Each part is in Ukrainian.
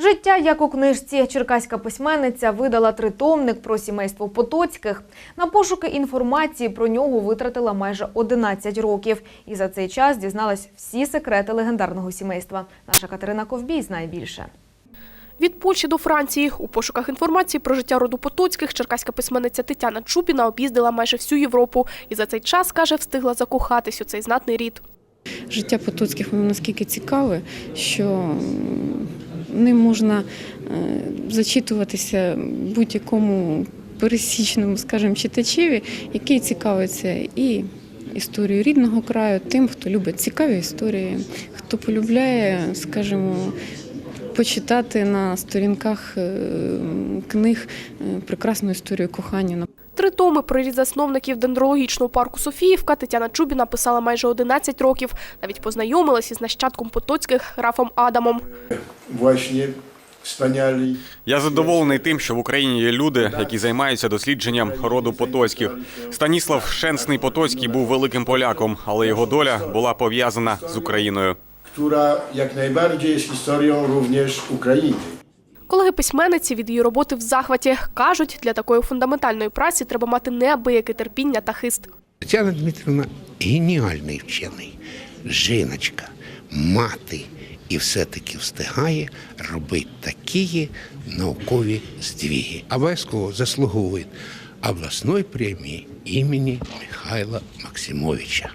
Життя як у книжці. Черкаська письменниця видала тритомник про сімейство Потоцьких. На пошуки інформації про нього витратила майже 11 років. І за цей час дізналась всі секрети легендарного сімейства. Наша Катерина Ковбій знає більше. Від Польщі до Франції у пошуках інформації про життя роду Потоцьких черкаська письменниця Тетяна Чупіна об'їздила майже всю Європу і за цей час, каже, встигла закохатись у цей знатний рід. Життя Потоцьких воно наскільки цікаве, що ним можна е, зачитуватися будь-якому пересічному, скажімо, читачеві, який цікавиться і історією рідного краю, тим, хто любить цікаві історії, хто полюбляє, скажімо, почитати на сторінках е, книг е, прекрасну історію кохання. Томи про рід засновників дендрологічного парку Софіївка Тетяна Чубіна писала майже 11 років. Навіть познайомилась із нащадком Потоцьких Рафом Адамом. właśnie. Я задоволений тим, що в Україні є люди, які займаються дослідженням роду Потоцьких. Станіслав Шенсний Потоцький був великим поляком, але його доля була пов'язана з Україною. która jak najbardziej jest historią również Ukrainy. Колеги письменниці від її роботи в захваті кажуть, для такої фундаментальної праці треба мати неабияке терпіння та хист. Тетяна Дмитрівна геніальний вчений, жіночка, мати, і все-таки встигає робити такі наукові здвіги. Обов'язково заслуговує обласної премії імені Михайла Максимовича.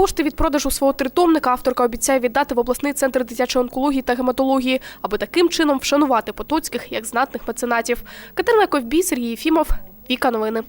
Кошти від продажу свого тритомника авторка обіцяє віддати в обласний центр дитячої онкології та гематології, аби таким чином вшанувати потоцьких як знатних меценатів. Катерина Ковбій, Сергій Єфімов, Віка Новини.